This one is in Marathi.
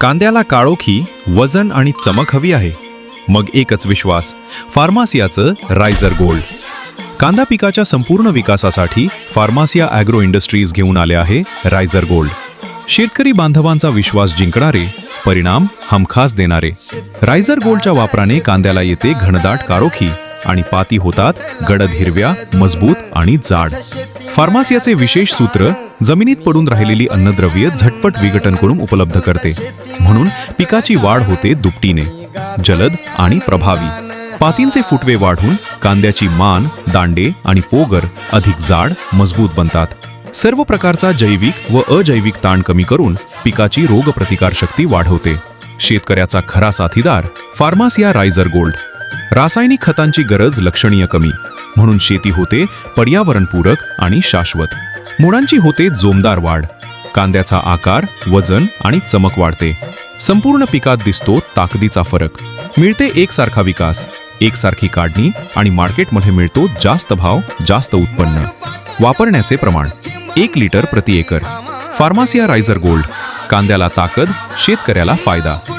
कांद्याला काळोखी वजन आणि चमक हवी आहे. मग एकच विश्वास फार्मासियाचं रायझर गोल्ड. कांदा पिकाच्या संपूर्ण विकासासाठी फार्मासिया ॲग्रो इंडस्ट्रीज घेऊन आले आहे रायझर गोल्ड. शेतकरी बांधवांचा विश्वास जिंकणारे परिणाम हमखास देणारे. रायझर गोल्डच्या वापराने कांद्याला येते घनदाट काळोखी आणि पाती होतात गडद हिरव्या मजबूत आणि जाड. फार्मासियाचे विशेष सूत्र जमिनीत पडून राहिलेली अन्नद्रव्य झटपट विघटन करून उपलब्ध करते. म्हणून पिकाची वाढ होते दुपटीने. जलद आणि प्रभावी. पातींचे फुटवे वाढून कांद्याची मान दांडे आणि पोगर अधिक जाड मजबूत बनतात. सर्व प्रकारचा जैविक व अजैविक ताण कमी करून पिकाची रोगप्रतिकार शक्ती वाढवते. शेतकऱ्याचा खरा साथीदार फार्मासिया रायझर गोल्ड रासायनिक खतांची गरज लक्षणीय कमी. म्हणून शेती होते पर्यावरणपूरक आणि शाश्वत. मुळांची होते जोमदार वाढ. कांद्याचा आकार वजन आणि चमक वाढते. संपूर्ण पिकात दिसतो ताकदीचा फरक. मिळते एकसारखा विकास. एकसारखी काढणी आणि मार्केटमध्ये मिळतो जास्त भाव जास्त उत्पन्न. वापरण्याचे प्रमाण. एक लिटर प्रति एकर. फार्मासिया riser gold. कांद्याला ताकद शेतकऱ्याला फायदा.